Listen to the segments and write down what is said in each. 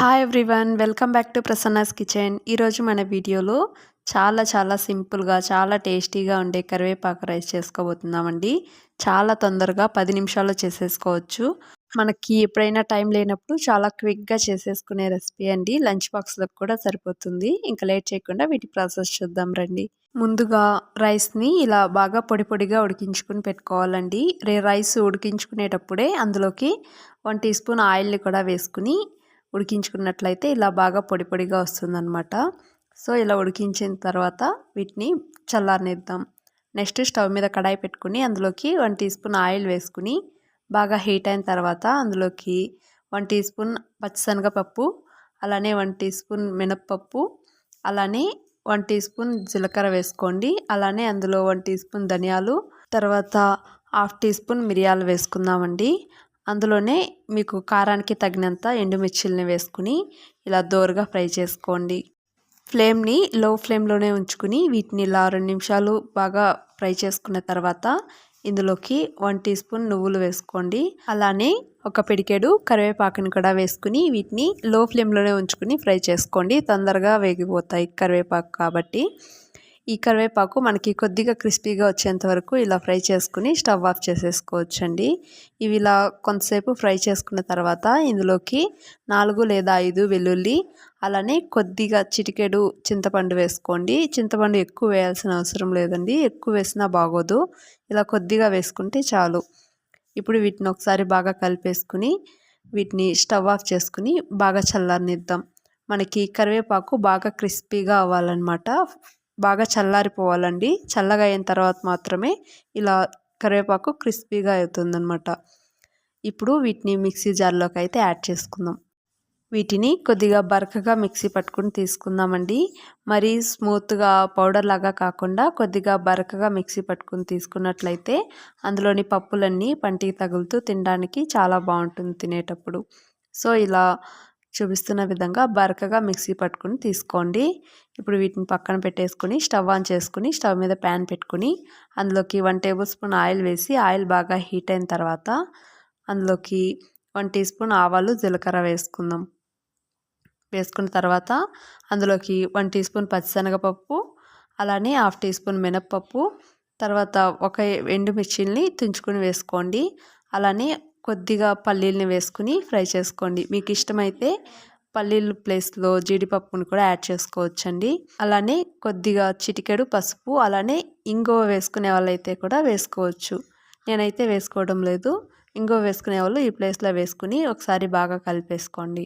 Hi everyone welcome back to Prasanna's kitchen ఈరోజు మన వీడియోలో చాలా చాలా సింపుల్గా చాలా టేస్టీగా ఉండే కరివేపాకు రైస్ చేసుకోబోతున్నామండి. చాలా తొందరగా పది నిమిషాల్లో చేసేసుకోవచ్చు. మనకి ఎప్పుడైనా టైం లేనప్పుడు చాలా క్విక్గా చేసేసుకునే రెసిపీ అండి. లంచ్ బాక్స్లకు కూడా సరిపోతుంది. ఇంకా లేట్ చేయకుండా వీటి ప్రాసెస్ చూద్దాం రండి. ముందుగా రైస్ని ఇలా బాగా పొడి పొడిగా ఉడికించుకుని పెట్టుకోవాలండి. రే రైస్ ఉడికించుకునేటప్పుడే అందులోకి వన్ టీ స్పూన్ ఆయిల్ని కూడా వేసుకుని ఉడికించుకున్నట్లయితే ఇలా బాగా పొడి పొడిగా వస్తుందన్నమాట. సో ఇలా ఉడికించిన తర్వాత వీటిని చల్లారనిద్దాం. నెక్స్ట్ స్టవ్ మీద కడాయి పెట్టుకుని అందులోకి వన్ టీ స్పూన్ ఆయిల్ వేసుకుని బాగా హీట్ అయిన తర్వాత అందులోకి వన్ టీ స్పూన్ పచ్చిశనగపప్పు అలానే వన్ టీ స్పూన్ మినప్పప్పు అలానే వన్ టీ స్పూన్ జీలకర్ర వేసుకోండి. అలానే అందులో వన్ టీ స్పూన్ ధనియాలు తర్వాత హాఫ్ టీ స్పూన్ మిరియాలు వేసుకుందామండి. అందులోనే మీకు కారానికి తగినంత ఎండుమిర్చిల్ని వేసుకుని ఇలా దోరగా ఫ్రై చేసుకోండి. ఫ్లేమ్ని లో ఫ్లేమ్లోనే ఉంచుకుని వీటిని ఇలా రెండు నిమిషాలు బాగా ఫ్రై చేసుకున్న తర్వాత ఇందులోకి వన్ టీ స్పూన్ నువ్వులు వేసుకోండి. అలానే ఒక పిడికెడు కరివేపాకుని కూడా వేసుకుని వీటిని లో ఫ్లేమ్లోనే ఉంచుకుని ఫ్రై చేసుకోండి. తొందరగా వేగిపోతాయి కరివేపాకు కాబట్టి. ఈ కరివేపాకు మనకి కొద్దిగా క్రిస్పీగా వచ్చేంత వరకు ఇలా ఫ్రై చేసుకుని స్టవ్ ఆఫ్ చేసేసుకోవచ్చండి. ఇవి ఇలా కొంతసేపు ఫ్రై చేసుకున్న తర్వాత ఇందులోకి నాలుగు లేదా ఐదు వెల్లుల్లి అలానే కొద్దిగా చిటికెడు చింతపండు వేసుకోండి. చింతపండు ఎక్కువ వేయాల్సిన అవసరం లేదండి ఎక్కువ వేసినా బాగోదు. ఇలా కొద్దిగా వేసుకుంటే చాలు. ఇప్పుడు వీటిని ఒకసారి బాగా కలిపేసుకుని వీటిని స్టవ్ ఆఫ్ చేసుకుని బాగా చల్లారనిద్దాం. మనకి కరివేపాకు బాగా క్రిస్పీగా అవ్వాలన్నమాట. బాగా చల్లారిపోవాలండి. చల్లగా అయిన తర్వాత మాత్రమే ఇలా కరివేపాకు క్రిస్పీగా అవుతుందన్నమాట. ఇప్పుడు వీటిని మిక్సీ జార్లోకి అయితే యాడ్ చేసుకుందాం. వీటిని కొద్దిగా బరకగా మిక్సీ పట్టుకుని తీసుకుందామండి. మరీ స్మూత్గా పౌడర్ లాగా కాకుండా కొద్దిగా బరకగా మిక్సీ పట్టుకుని తీసుకున్నట్లయితే అందులోని పప్పులన్నీ పంటికి తగులుతూ తినడానికి చాలా బాగుంటుంది తినేటప్పుడు. సో ఇలా చూపిస్తున్న విధంగా బరకగా మిక్సీ పట్టుకుని తీసుకోండి. ఇప్పుడు వీటిని పక్కన పెట్టేసుకుని స్టవ్ ఆన్ చేసుకుని స్టవ్ మీద ప్యాన్ పెట్టుకుని అందులోకి వన్ టేబుల్ స్పూన్ ఆయిల్ వేసి ఆయిల్ బాగా హీట్ అయిన తర్వాత అందులోకి వన్ టీ స్పూన్ ఆవాలు జీలకర్ర వేసుకుందాం. వేసుకున్న తర్వాత అందులోకి వన్ టీ స్పూన్ పచ్చిశనగపప్పు అలానే హాఫ్ టీ స్పూన్ మినప్పప్పు తర్వాత ఒక ఎండుమిర్చిల్ని తుంచుకొని వేసుకోండి. అలానే కొద్దిగా పల్లీలని వేసుకుని ఫ్రై చేసుకోండి. మీకు ఇష్టమైతే పల్లీలు ప్లేస్లో జీడిపప్పును కూడా యాడ్ చేసుకోవచ్చండి. అలానే కొద్దిగా చిటికెడు పసుపు అలానే ఇంగువ వేసుకునే వాళ్ళైతే కూడా వేసుకోవచ్చు. నేనైతే వేసుకోవడం లేదు. ఇంగువ వేసుకునే వాళ్ళు ఈ ప్లేస్లో వేసుకుని ఒకసారి బాగా కలిపేసుకోండి.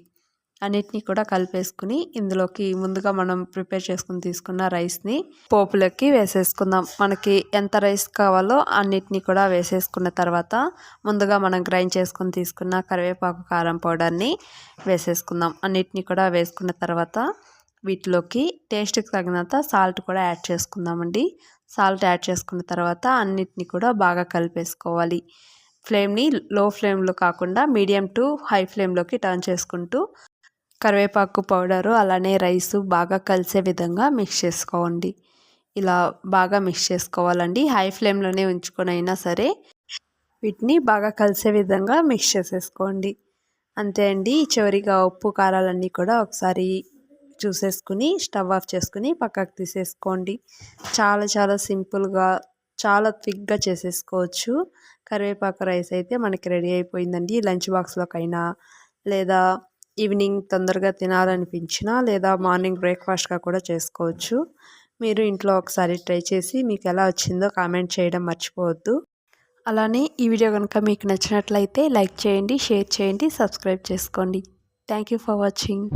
అన్నిటినీ కూడా కలిపేసుకుని ఇందులోకి ముందుగా మనం ప్రిపేర్ చేసుకుని తీసుకున్న రైస్ని పోపులకి వేసేసుకుందాం. మనకి ఎంత రైస్ కావాలో అన్నిటినీ కూడా వేసేసుకున్న తర్వాత ముందుగా మనం గ్రైండ్ చేసుకుని తీసుకున్న కరివేపాకు కారం పౌడర్ని వేసేసుకుందాం. అన్నిటినీ కూడా వేసుకున్న తర్వాత వీటిలోకి టేస్ట్కి తగినంత సాల్ట్ కూడా యాడ్ చేసుకుందామండి. సాల్ట్ యాడ్ చేసుకున్న తర్వాత అన్నిటినీ కూడా బాగా కలిపేసుకోవాలి. ఫ్లేమ్ని లో ఫ్లేమ్లో కాకుండా మీడియం టు హై ఫ్లేమ్లోకి టర్న్ చేసుకుంటూ కరివేపాకు పౌడరు అలానే రైసు బాగా కలిసే విధంగా మిక్స్ చేసుకోండి. ఇలా బాగా మిక్స్ చేసుకోవాలండి. హై ఫ్లేమ్లోనే ఉంచుకొని అయినా సరే వీటిని బాగా కలిసే విధంగా మిక్స్ చేసేసుకోండి. అంతే అండి. చివరిగా ఉప్పు కారాలన్నీ కూడా ఒకసారి చూసేసుకుని స్టవ్ ఆఫ్ చేసుకుని పక్కకు తీసేసుకోండి. చాలా చాలా సింపుల్గా చాలా థిక్గా చేసేసుకోవచ్చు. కరివేపాకు రైస్ అయితే మనకి రెడీ అయిపోయిందండి. లంచ్ బాక్స్లోకైనా లేదా ఈవినింగ్ తొందరగా తినాలనిపించినా లేదా మార్నింగ్ బ్రేక్ఫాస్ట్గా కూడా చేసుకోవచ్చు. మీరు ఇంట్లో ఒకసారి ట్రై చేసి మీకు ఎలా వచ్చిందో కామెంట్ చేయడం మర్చిపోవద్దు. అలానే ఈ వీడియో కనుక మీకు నచ్చినట్లయితే లైక్ చేయండి షేర్ చేయండి సబ్స్క్రైబ్ చేసుకోండి. Thank you for watching.